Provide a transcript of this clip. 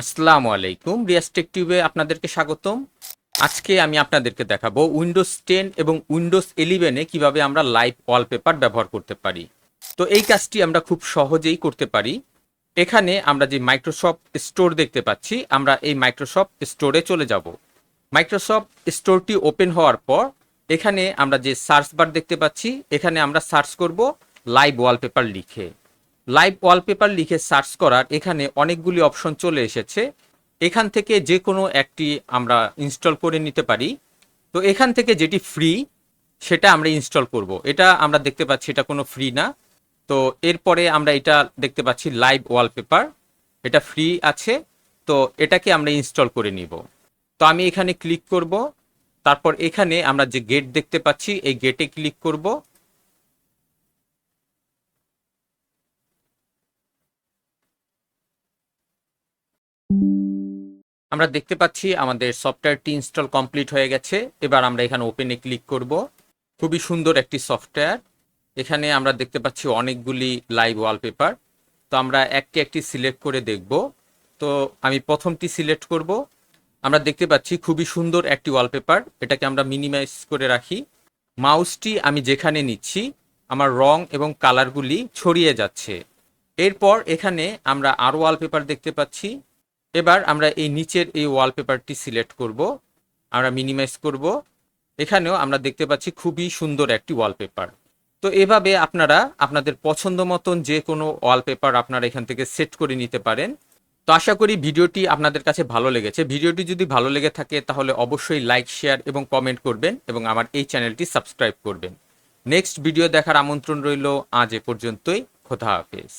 আসসালামু আলাইকুম। রিয়াস্টেক টিউবে আপনাদেরকে স্বাগতম। আজকে আমি আপনাদেরকে দেখাবো উইন্ডোজ টেন এবং উইন্ডোজ ইলেভেনে কীভাবে আমরা লাইভ ওয়ালপেপার ব্যবহার করতে পারি। তো এই কাজটি আমরা খুব সহজেই করতে পারি। এখানে আমরা যে মাইক্রোসফট স্টোর দেখতে পাচ্ছি, আমরা এই মাইক্রোসফট স্টোরে চলে যাব। মাইক্রোসফট স্টোরটি ওপেন হওয়ার পর, এখানে আমরা যে সার্চ বার দেখতে পাচ্ছি, এখানে আমরা সার্চ করব লাইভ ওয়ালপেপার লিখে। লাইভ ওয়ালপেপার লিখে সার্চ করার এখানে অনেকগুলি অপশন চলে এসেছে। এখান থেকে যে কোনো একটি আমরা ইনস্টল করে নিতে পারি। তো এখান থেকে যেটি ফ্রি, সেটা আমরা ইনস্টল করব। এটা আমরা দেখতে পাচ্ছি, এটা কোনো ফ্রি না। তো এরপরে আমরা এটা দেখতে পাচ্ছি লাইভ ওয়ালপেপার। এটা ফ্রি আছে। তো এটাকে আমরা ইনস্টল করে নিব। তো আমি এখানে ক্লিক করব। তারপর এখানে আমরা যে গেট দেখতে পাচ্ছি, এই গেটে ক্লিক করব। আমরা দেখতে পাচ্ছি আমাদের সফটওয়্যারটি ইনস্টল কমপ্লিট হয়ে গেছে। এবার আমরা এখানে ওপেনে ক্লিক করব। খুবই সুন্দর একটি সফটওয়্যার। এখানে আমরা দেখতে পাচ্ছি অনেকগুলি লাইভ ওয়ালপেপার তো আমরা একটি একটি সিলেক্ট করে দেখব। তো আমি প্রথমটি সিলেক্ট করব। আমরা দেখতে পাচ্ছি খুবই সুন্দর একটি ওয়ালপেপার এটাকে আমরা মিনিমাইজ করে রাখি। মাউসটি আমি যেখানে নিচ্ছি, আমার রং এবং কালারগুলি ছড়িয়ে যাচ্ছে। এরপর এখানে আমরা আরও ওয়ালপেপার দেখতে পাচ্ছি। এবার আমরা এই নিচের এই ওয়ালপেপারটি সিলেক্ট করব, আমরা মিনিমাইজ করব। এখানেও আমরা দেখতে পাচ্ছি খুবই সুন্দর একটি ওয়ালপেপার তো এভাবে আপনারা আপনাদের পছন্দ মতন যে কোনো ওয়ালপেপার আপনারা এখান থেকে সেট করে নিতে পারেন। তো আশা করি ভিডিওটি আপনাদের কাছে ভালো লেগেছে। ভিডিওটি যদি ভালো লেগে থাকে তাহলে অবশ্যই লাইক শেয়ার এবং কমেন্ট করবেন এবং আমার এই চ্যানেলটি সাবস্ক্রাইব করবেন। নেক্সট ভিডিও দেখার আমন্ত্রণ রইল আজ এ পর্যন্তই। খোদা হাফেজ।